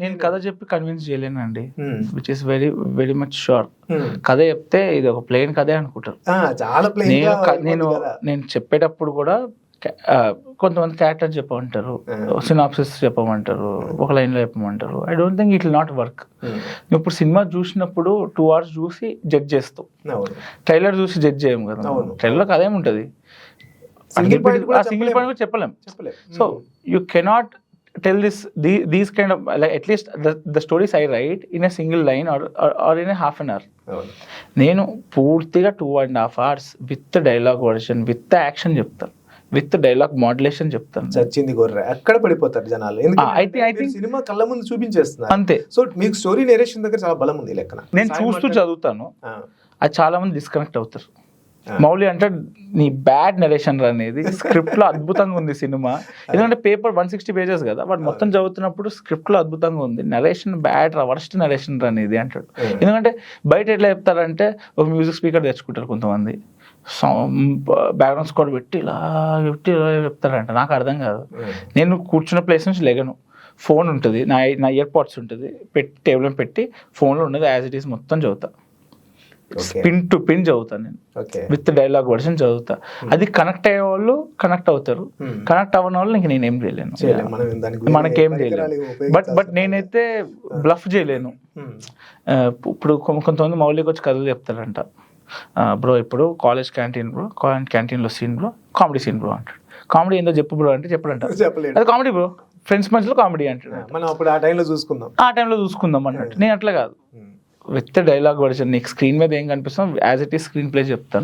నేను కథ చెప్పి కన్విన్స్ చేయలేనండి. Hmm. Which is very very much sure Hmm. కథ చెప్తే ఇది ఒక ప్లేన్ కథే అనుకుంటారు. చాలా ప్లెయిన్ నేను నేను నేను చెప్పేటప్పుడు కూడా కొంతమంది క్యారెక్టర్ చెప్పమంటారు. Hmm. సినాప్సిస్ చెప్పమంటారు. ఒక లైన్లో చెప్పమంటారు. I don't think it will not work నువ్వు ఇప్పుడు సినిమా చూసినప్పుడు టూ అవర్స్ చూసి జడ్జ్ చేస్తావు. ట్రైలర్ చూసి జడ్జ్ చేయం కదా. ట్రైలర్ కథ ఏముంటది? సింగిల్ చెప్పలేము. పాయింట్ కూడా చెప్పలేం. చెప్పలేదు so you cannot tell this these kind of like at least the stories I write in a single line or or in a half an hour అవును. నేను పూర్తిగా two and half hours with dialogue version with action చెప్తాను. With dialogue modulation చెప్తాను. చచ్చింది గొర్రె. అక్కడ పడిపోతారు జనాలు. I I మీరు think- సినిమా కళ్ళ ముందు చూపించేస్తున్నారు. అంతే. సో మీకు స్టోరీ నేరేషన్ దగ్గర చాలా బలం ఉంది లెక్కన. నేను చూస్తూ చదువుతాను. అది చాలా మంది డిస్కనెక్ట్ అవుతారు. మౌలి అంటే నీ బ్యాడ్ నరేషన్ అనేది. స్క్రిప్ట్లో అద్భుతంగా ఉంది సినిమా. ఎందుకంటే పేపర్ వన్ సిక్స్టీ పేజెస్ కదా. వాడు మొత్తం చదువుతున్నప్పుడు స్క్రిప్ట్లో అద్భుతంగా ఉంది. నరేషన్ బ్యాడ్ రా వర్స్ట్ నరేషన్ అనేది అంటాడు. ఎందుకంటే బయట ఎట్లా చెప్తారంటే ఒక మ్యూజిక్ స్పీకర్ తెచ్చుకుంటారు కొంతమంది. బ్యాక్గ్రౌండ్ స్కోర్ పెట్టి ఇలా పెట్టి ఇలా చెప్తారంట. నాకు అర్థం కాదు. నేను కూర్చున్న ప్లేస్ నుంచి లెగను. ఫోన్ ఉంటుంది. నా నా ఇయర్ పాడ్స్ ఉంటుంది. పెట్టి టేబుల్ పెట్టి ఫోన్లో ఉన్నది యాజ్ ఇట్ ఈస్ మొత్తం చదువుతా. ఓకే పిన్ టు పిన్ చదువుతాను నేను. విత్ డైలాగ్ వర్షన్ చదువుతా. అది కనెక్ట్ అయ్యే వాళ్ళు కనెక్ట్ అవుతారు. Hmm. కనెక్ట్ అవ్వని వాళ్ళు ఇంక నేనేం చేయలేను. మనకేం పరికరాలు చేయలేను బట్ బట్ నేనైతే బ్లఫ్ చేయలేను. ఇప్పుడు కొంతమంది మౌలిక వచ్చి కథలు చెప్తారంట. బ్రో ఇప్పుడు కాలేజ్ క్యాంటీన్ బ్రో క్యాంటీన్లో scene bro comedy scene bro అంటాడు. కామెడీ ఏందో చెప్పు బ్రో అంటే చెప్పడంట. అది కామెడీ బ్రో. ఫ్రెండ్స్ మధ్యలో కామెడీ అంటాడు. మనం అప్పుడు ఆ టైంలో చూసుకుందాం. ఆ టైంలో చూసుకుందాం అన్నట్టు. నేను అట్లా కాదు. విత్ డైలాగ్ వర్షన్ నీకు స్క్రీన్ మీద ఏం కనిపిస్తాం as it is screenplay చెప్తాను.